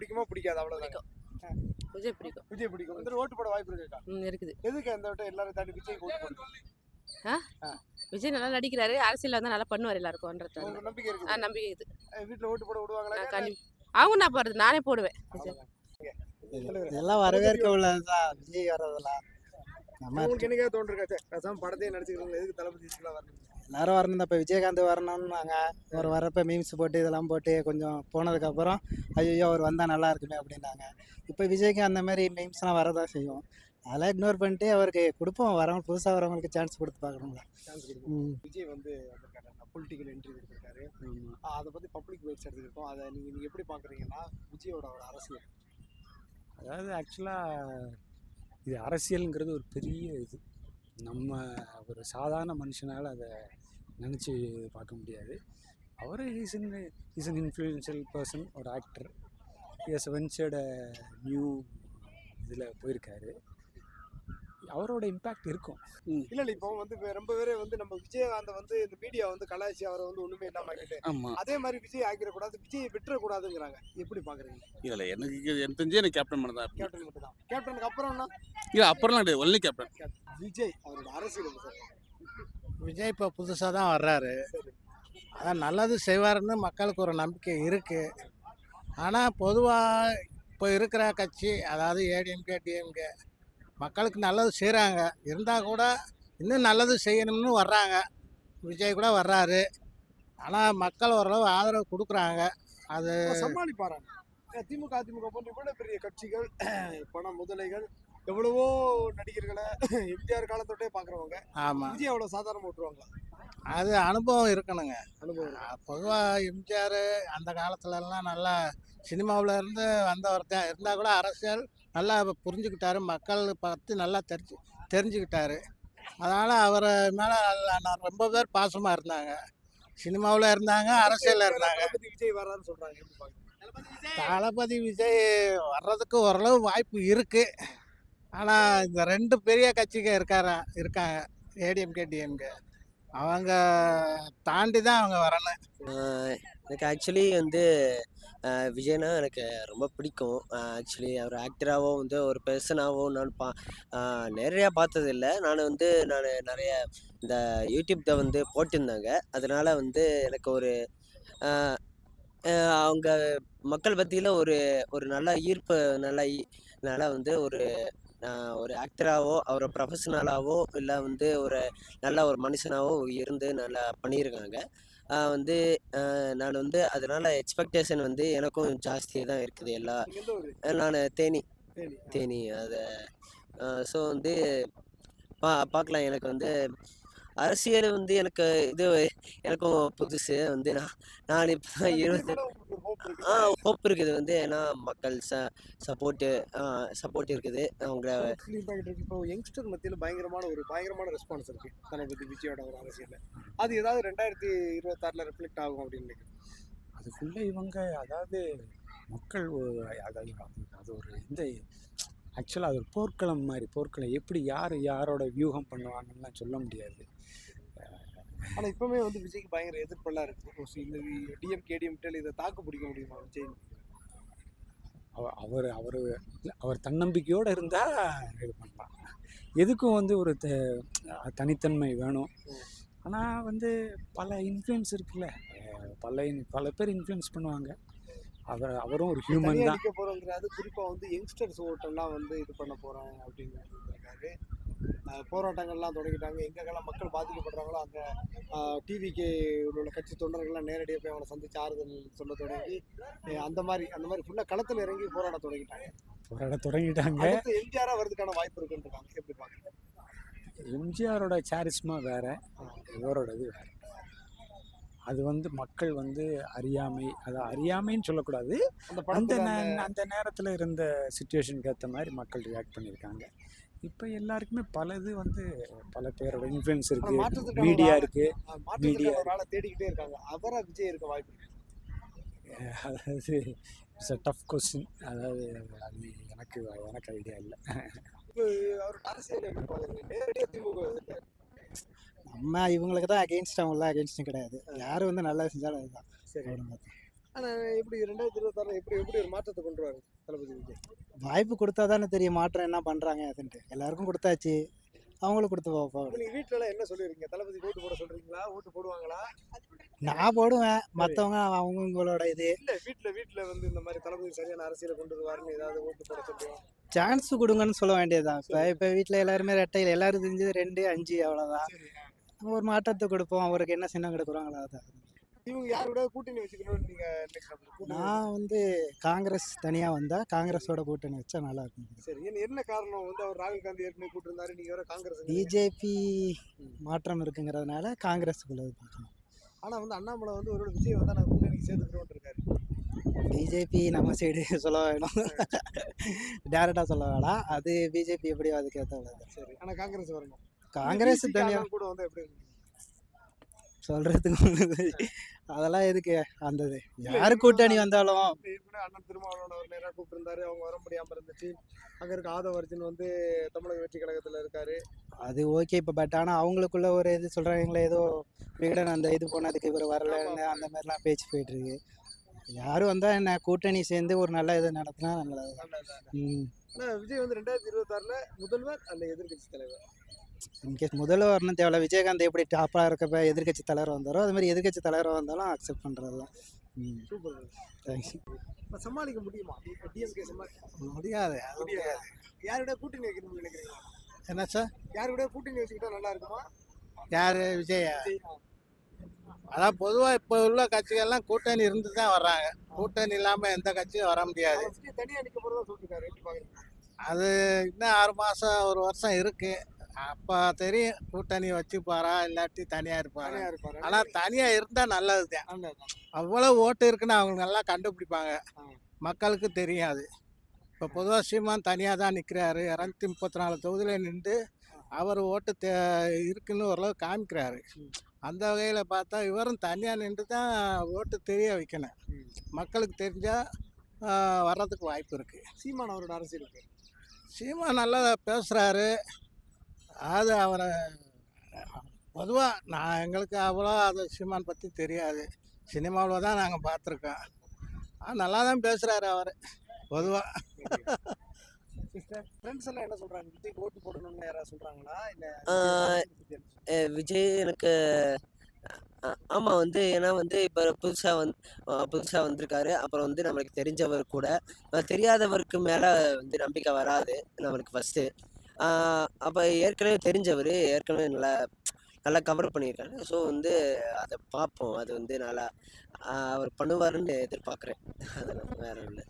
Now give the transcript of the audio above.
பிடிக்குமா பிடிக்காது அவ்வளவுதான். பிடிக்கும். விஜய் பிடிக்கும். விஜய் பிடிக்கும். இந்த ஓட்டு போட வாய்ப்பு இருக்கா? இருக்குது. எதுக்கு அந்த வட்டம் எல்லாரும் தாண்டி விஜய் ஓட்டு விஜய் நல்லா நடிக்கிறாரு. அரசியல் வந்து நல்லா பண்ணுவார் எல்லாருக்கும்ன்றது உங்களுக்கு நம்பிக்கை ஆ இருக்கு நம்பிக்கை இது வீட்டுல ஓட்டு போட விடுவாங்களா? கண்டி அவங்க நான் போடுறது நானே போடுவேன். விஜய். எல்லாம் வரவேற்க உள்ளதுதான் விஜய் வர்றதெல்லாம். நம்ம உங்களுக்கு என்னைக்காவது தோன்றிருக்கா சே? பேசாம படத்தையே நடிச்சுக்கிறீங்க எதுக்கு தளபதி வரணும் எல்லாரும் வரணும். இப்போ விஜயகாந்த் வரணும்னாங்க அவர் வரப்ப மீம்ஸ் போட்டு இதெல்லாம் போட்டு கொஞ்சம் போனதுக்கப்புறம் ஐயோ அவர் வந்தால் நல்லா இருக்குமே அப்படின்னாங்க. இப்போ விஜய்க்கு அந்த மாதிரி மீம்ஸ்லாம் வரதான் செய்யும். அதெல்லாம் இக்னோர் பண்ணிட்டு அவருக்கு கொடுப்போம். வரவங்க புதுசாக வரவங்களுக்கு சான்ஸ் கொடுத்து பார்க்கணுங்களா சான்ஸ் கொடுக்கும் ம். விஜய் வந்து பொலிட்டிக்கல் என்ட்ரி. ஆஹ் அதை பத்தி பப்ளிக் வெயிட்ஸ் எடுத்துக்கிட்டோம். அதை நீங்க நீங்க எப்படி பாக்குறீங்கன்னா விஜயோட ஒரு அரசியல். அதாவது ஆக்சுவலாக இது அரசியலுங்கிறது ஒரு பெரிய இது. நம்ம ஒரு சாதாரண மனுஷனால் அதை நினச்சி பார்க்க முடியாது. அவர் is in is an influential person ஒரு ஆக்டர் எஸ் வென்ச்சர்ட நியூ இதில் போயிருக்காரு. அவரோட இம்பேக்ட் இருக்கும். இல்ல இல்ல இப்போ வந்து ரொம்ப பேரே வந்து நம்ம விஜயகாந்த் வந்து இந்த மீடியா வந்து கலாய்ச்சி அவரை வந்து ஒண்ணுமே இல்லாம ஆக்கிட்டு. ஆமாம் அதே மாதிரி விஜய் ஆக்கிடக்கூடாது விஜய் விட்டுறக்கூடாதுங்கிறாங்க. எப்படி பாக்குறீங்க? இல்லை எனக்கு இது- எனக்கு தெரிஞ்சு எனக்கு கேப்டன் பண்ண தான் கேப்டன் மட்டும் தான் கேப்டனுக்கு அப்புறம்னா இல்லை அப்புறம்லாம் ஒன்லி கேப்டன் விஜய் அவரோட அரசியல் விஜய் இப்போ புதுசாக தான் வர்றாரு. அதான் நல்லது செய்வாருன்னு மக்களுக்கு ஒரு நம்பிக்கை இருக்குது ஆனால் பொதுவாக இப்போ இருக்கிற கட்சி அதாவது ஏடிஎம்கே டிஎம்கே மக்களுக்கு நல்லது செய்கிறாங்க இருந்தால் கூட இன்னும் நல்லது செய்யணும்னு வர்றாங்க. விஜய் கூட வர்றாரு. ஆனால் மக்கள் ஓரளவு ஆதரவு கொடுக்குறாங்க. அது சமாளிப்பாராங்க. திமுக அதிமுக போன்ற கூட பெரிய கட்சிகள் பண முதலைகள் எவ்வளவோ நடிகர்களை எம்ஜிஆர் காலத்தொட்டே பாக்குறவங்க. ஆமாம் விஜய் அவ்வளவு சாதாரண ஓட்டுருவாங்க அது அனுபவம் இருக்கணுங்க. அனுபவம் பொதுவாக எம்ஜிஆர் அந்த காலத்துலலாம் நல்லா சினிமாவில் இருந்து வந்தவர் தான். இருந்தால் கூட அரசியல் நல்லா புரிஞ்சுக்கிட்டாரு. மக்கள் பற்றி நல்லா தெரிஞ்சு தெரிஞ்சுக்கிட்டாரு. அதனால் அவரை மேலே நான் ரொம்ப பேர் பாசமாக இருந்தாங்க. சினிமாவில் இருந்தாங்க அரசியலில் இருந்தாங்க. விஜய் எப்படி பாக்குறீங்க? தளபதி விஜய் வர்றதுக்கு ஓரளவு வாய்ப்பு இருக்குது ஆனால் இந்த ரெண்டு பெரிய கட்சிங்க இருக்காரா இருக்காங்க ஏடிஎம்கே டிஎம்கே அவங்க தாண்டி தான் அவங்க வரணும். எனக்கு ஆக்சுவலி வந்து விஜய்னா எனக்கு ரொம்ப பிடிக்கும். ஆக்சுவலி அவர் ஆக்டராகவும் வந்து ஒரு பர்சனாகவும் நான் பா ஆஹ் நிறையா பார்த்ததில்ல. நான் வந்து நான் நிறைய இந்த யூடியூப்பில் வந்து போட்டிருந்தாங்க. அதனால் வந்து எனக்கு ஒரு அவங்க மக்கள் மத்தியில் ஒரு ஒரு நல்ல ஈர்ப்பு நல்ல நல்லா வந்து ஒரு ஒரு ஆக்டராகவோ அவர் ப்ரொஃபஷனலாகவோ இல்லை வந்து ஒரு நல்ல ஒரு மனுஷனாகவோ இருந்து நல்லா பண்ணியிருக்காங்க வந்து நான் வந்து அதனால எக்ஸ்பெக்டேஷன் வந்து எனக்கும் ஜாஸ்தியாக தான் இருக்குது எல்லா நான் தேனி. தேனி. அதை ஸோ வந்து பா பார்க்கலாம் எனக்கு வந்து அரசியல் வந்து எனக்கு இது எனக்கும் புதுசு வந்து நான் நான் இப்போ இருபத்தி ஆ ஹோப் இருக்குது வந்து ஏன்னா மக்கள் ச சப்போர்ட்டு சப்போர்ட் இருக்குது. அவங்க இப்போ யங்ஸ்டர் மத்தியில பயங்கரமான ஒரு பயங்கரமான ரெஸ்பான்ஸ் இருக்கு. தளபதி விஜயோட ஒரு அரசியல்ல. அது ஏதாவது ரெண்டாயிரத்தி இருபத்தாறுல ரிஃப்ளெக்ட் ஆகும் அப்படின்னு நினைக்கிறேன். அதுக்குள்ளே இவங்க அதாவது மக்கள் அதாவது அது- அது ஒரு இந்த ஆக்சுவலாக அது ஒரு போர்க்களம் மாதிரி போர்க்களம். எப்படி யார் யாரோட வியூகம் பண்ணுவாங்கலாம் சொல்ல முடியாது. ஆனா இப்பவுமே வந்து விஜய்க்கு பயங்கர எதிர்ப்பெல்லாம் இருக்கு. ஓ, இந்த டிஎம் கேடிஎம் இதை தாக்கு பிடிக்க முடியுமா விஜய்? அவ- அவர் அவர் அவர் தன்னம்பிக்கையோடு இருந்தால் இது பண்ணலாம். எதுக்கும் வந்து ஒரு த தனித்தன்மை வேணும். ஆனால் வந்து பல இன்ஃப்ளூயன்ஸ் இருக்குல்ல. பல in- பல பேர் இன்ஃப்ளூயன்ஸ் பண்ணுவாங்க. அவர் அவரும் ஒரு ஹியூமன் தான். நிக்க போறோங்கிறது குறிப்பா வந்து யங்ஸ்டர்ஸ் ஓட்டெல்லாம் வந்து இது பண்ண போறேன் அப்படின்னு இருக்காரு போராட்டங்கள்லாம் தொடங்கிட்டாங்க. எங்கெங்கெல்லாம் மக்கள் பாதிக்கப்படுறாங்களோ அங்கே டிவிக்கு உள்ள கட்சி தொண்டர்கள்லாம் நேரடியாக போய் அவங்களை சந்திச்சு ஆறுதல் சொல்ல தொடங்கி அந்த மாதிரி அந்த மாதிரி ஃபுல்லாக களத்தில் இறங்கி போராட தொடங்கிட்டாங்க. போராட தொடங்கிட்டாங்க. அடுத்து எம்ஜிஆரா வரதுக்கான வாய்ப்பு இருக்குன்றாங்க எப்படி பாக்குறீங்க? எம்ஜிஆரோட சாரிஸ்மா வேற இவரோட இது வேற. அது வந்து மக்கள் வந்து அறியாமை அதை அறியாமைன்னு சொல்லக்கூடாது. அந்த அந்த நேரத்தில் இருந்த சுச்சுவேஷனுக்கு ஏற்ற மாதிரி மக்கள் ரியாக்ட் பண்ணியிருக்காங்க இப்போ எல்லாருக்குமே பல இது வந்து பல பேரோட இன்ஃப்ளூயன்ஸ் இருக்கு மீடியா இருக்கு ஆளை தேடிக்கிட்டே இருக்காங்க. அவரா விஜய் இருக்க வாய்ப்பு அதாவது இட்ஸ் அ டஃப் கொஸ்டின் அதாவது அது எனக்கு எனக்கு ஐடியா இல்லை. அவர் அரசியல் நேரடியாக திமுக. நம்ம இவங்களுக்கு தான் அகெயின்ஸ்ட் அவங்கள அகெயின்ஸ்டும் கிடையாது. யார் வந்து நல்லா செஞ்சாலும் அதுதான். சரி. அப்படின்னு பார்த்தா. ஆனா எப்படி ரெண்டாயிரத்தி இருபத்தாறுல எப்படி எப்படி ஒரு மாற்றத்தை கொண்டு வராரு தளபதி விஜய்? வாய்ப்பு கொடுத்தா தானே தெரியும் மாற்றம் என்ன பண்ணுறாங்க அதுன்ட்டு. எல்லாருக்கும் கொடுத்தாச்சு. அவங்களும் கொடுத்து பார்ப்போம் இப்ப நீங்க வீட்டுல எல்லாம் என்ன சொல்லிருக்கீங்க? தளபதி ஓட்டு போட சொல்றீங்களா? ஓட்டு போடுவாங்களா? நான் போடுவேன். மற்றவங்க அவங்களோட இது. இல்ல வீட்டுல வீட்டுல வந்து இந்த மாதிரி தளபதி சரியான அரசியலை கொண்டு வருவாருன்னு ஏதாவது ஓட்டு போட சொல்லுவோம் சான்ஸ் கொடுங்கன்னு சொல்ல வேண்டியதுதான். இப்போ இப்போ வீட்டில் எல்லாருமே ரெட்டையில் எல்லாரும் தெரிஞ்சது ரெண்டு அஞ்சு அவ்வளோதான் ஒரு மாற்றத்தை கொடுப்போம். அவருக்கு என்ன சின்னம் கொடுக்குறாங்களோ அதான் இவங்க யாரோட கூட்டணி வச்சுக்கணும்னு? கூட்டணி நான் வந்து காங்கிரஸ் தனியாக வந்தால் காங்கிரஸோட கூட்டணி வச்சா நல்லா இருக்கும். சரி என்ன- என்ன காரணம் வந்து அவர் ராகுல் காந்தி ஏற்கனவே கூட்டிருந்தாரு நீங்க வேற காங்கிரஸ் பிஜேபி மாற்றம் இருக்குங்கிறதுனால காங்கிரஸுக்குள்ள பார்க்கணும் ஆனா வந்து அண்ணாமலை வந்து ஒரு விஜய் வந்தா நான் கூட்டணிக்கு சேர்த்துக்கிறோம் இருக்காரு. பிஜேபி நம்ம சைடு சொல்ல வேணும். டேரெக்டாக சொல்ல வேணாம். அது பிஜேபி எப்படியோ அதுக்கேற்ற சரி ஆனா காங்கிரஸ் வரணும். காங்கிரஸ் தனியாக கூட வந்து எப்படி ஒன்று அதெல்லாம் எதுக்கு? அந்த யார் கூட்டணி வந்தாலும் அண்ணன் திருமாவளவன் அவர் நேரா கூப்பிட்டிருந்தாரு. அவங்க வர முடியாம இருந்துச்சு. அங்க இருக்க ஆதவ அர்ஜுன் வந்து தமிழக வெற்றி கழகத்துல இருக்காரு. அது ஓகே இப்போ பட் ஆனால் அவங்களுக்குள்ள ஒரு இது சொல்கிறாங்களே ஏதோ விகடன் அந்த இது போனதுக்கு இவர் வரலன்னு அந்த மாதிரிலாம் பேச்சு போயிட்டு இருக்கு. யாரும் வந்தால் என்ன கூட்டணி சேர்ந்து ஒரு நல்ல இது நடத்தினா நல்லது ஆனா விஜய் வந்து ரெண்டாயிரத்தி இருபத்தாறுல முதல்வர் அல்ல எதிர்க்கட்சி தலைவர்? இன்கேஸ் முதல்ல வரணும் தேவையில்ல. விஜயகாந்த் எப்படி டாப்பாக இருக்கப்ப எதிர்க்கட்சி தலைவர் வந்தாரோ அது மாதிரி எதிர்க்கட்சி தலைவர் வந்தாலும் அக்செப்ட் பண்ணுறது தான். சூப்பர் தேங்க்ஸ் இப்ப சமாளிக்க முடியுமா? டிஎம்கே சமாளிக்க முடியாது. முடியாது. யாரோட கூட்டணி வைக்கணும்னு நினைக்கிறீங்க? என்ன சார் யாரோட கூட்டணி வச்சுக்கிட்டா நல்லா இருக்குமா? யார்? விஜயா. அதான் பொதுவாக இப்போ உள்ள கட்சிகள்லாம் கூட்டணி இருந்து தான் வர்றாங்க. கூட்டணி இல்லாமல் எந்த கட்சியும் வர முடியாது. அது இன்னும் ஆறு மாதம் ஒரு வருஷம் இருக்கு. அப்போ தெரியும். கூட்டணி வச்சுப்பாரா இல்லாட்டி தனியாக இருப்பாரா தனியா இருப்பாரு. ஆனால் தனியாக இருந்தால் நல்லது தான். அவ்வளோ ஓட்டு இருக்குன்னு அவங்க நல்லா கண்டுபிடிப்பாங்க. மக்களுக்கு தெரியும் அது. இப்போ பொதுவாக சீமான் தனியாக தான் நிற்கிறாரு இரநூத்தி முப்பத்தி நாலு தொகுதியில் நின்று அவர் ஓட்டு தே இருக்குன்னு ஓரளவு காமிக்கிறாரு. அந்த வகையில் பார்த்தா இவரும் தனியாக நின்று தான் ஓட்டு தெரிய வைக்கணும். மக்களுக்கு தெரிஞ்சால் வர்றதுக்கு வாய்ப்பு இருக்குது சீமான் அவரோட அரசியலுக்கு. சீமான் நல்லா பேசுகிறாரு அது அவரை பொதுவாக நான் எங்களுக்கு அவ்வளோ அது சீமான் பற்றி தெரியாது. சினிமாவில் தான் நாங்கள் பார்த்துருக்கோம். நல்லா தான் பேசுகிறாரு அவர் பொதுவாக விஜய் எனக்கு அஹ் ஆமா வந்து ஏன்னா வந்து இப்போ புதுசா வந்து புதுசா வந்திருக்காரு. அப்புறம் வந்து நம்மளுக்கு தெரிஞ்சவர் கூட தெரியாதவருக்கு மேல வந்து நம்பிக்கை வராது நம்மளுக்கு ஃபர்ஸ்ட் அப்போ ஏற்கனவே தெரிஞ்சவர் ஏற்கனவே நல்லா நல்லா கவர் பண்ணியிருக்காரு. ஸோ வந்து அதை பார்ப்போம் அது வந்து நல்லா அவர் பண்ணுவாருன்னு எதிர்பார்க்குறேன். அதெல்லாம் வேற இல்லை.